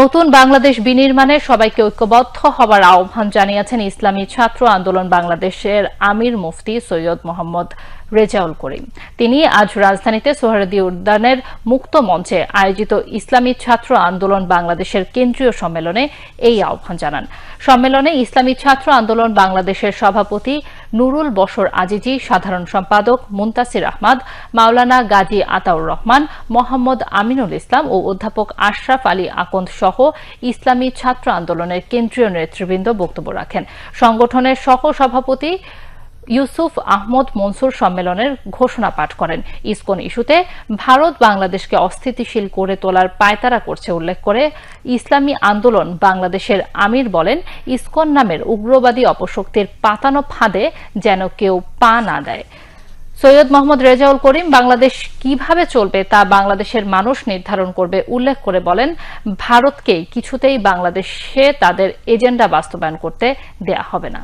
নতুন বাংলাদেশ বিনির্মাণে সবাইকে ঐক্যবদ্ধ হবার আহ্বান জানিয়েছেন ইসলামী ছাত্র আন্দোলন বাংলাদেশের আমির মুফতি সৈয়দ মোহাম্মদ রেজাউল করিম। তিনি আজ রাজধানীতে সোহরাদি উদ্যানের মুক্ত মঞ্চে আয়োজিত ইসলামী ছাত্র আন্দোলন বাংলাদেশের কেন্দ্রীয় সম্মেলনে এই আহ্বান জানান। সম্মেলনে ইসলামী ছাত্র আন্দোলন বাংলাদেশের সভাপতি নুরুল বসর আজিজি, সাধারণ সম্পাদক মুন্তাসির আহমদ, মাওলানা গাজী আতাউর রহমান, মোহাম্মদ আমিনুল ইসলাম ও অধ্যাপক আশরাফ আলী আকন্দ সহ ইসলামী ছাত্র আন্দোলনের কেন্দ্রীয় নেতৃবৃন্দ বক্তব্য রাখেন। সংগঠনের সহ সভাপতি ইউসুফ আহমদ মনসুর সম্মেলনের ঘোষণা পাঠ করেন। ইসকন ইস্যুতে ভারত বাংলাদেশকে অস্থিতিশীল করে তোলার পায়তারা করছে উল্লেখ করে ইসলামী আন্দোলন বাংলাদেশের আমির বলেন, ইসকন নামের উগ্রবাদী অপশক্তির পাতানো ফাঁদে যেন কেউ পা না দেয়। সৈয়দ মোহাম্মদ রেজাউল করিম, বাংলাদেশ কীভাবে চলবে তা বাংলাদেশের মানুষ নির্ধারণ করবে উল্লেখ করে বলেন ভারতকে কিছুতেই বাংলাদেশে তাদের এজেন্ডা বাস্তবায়ন করতে দেয়া হবে না।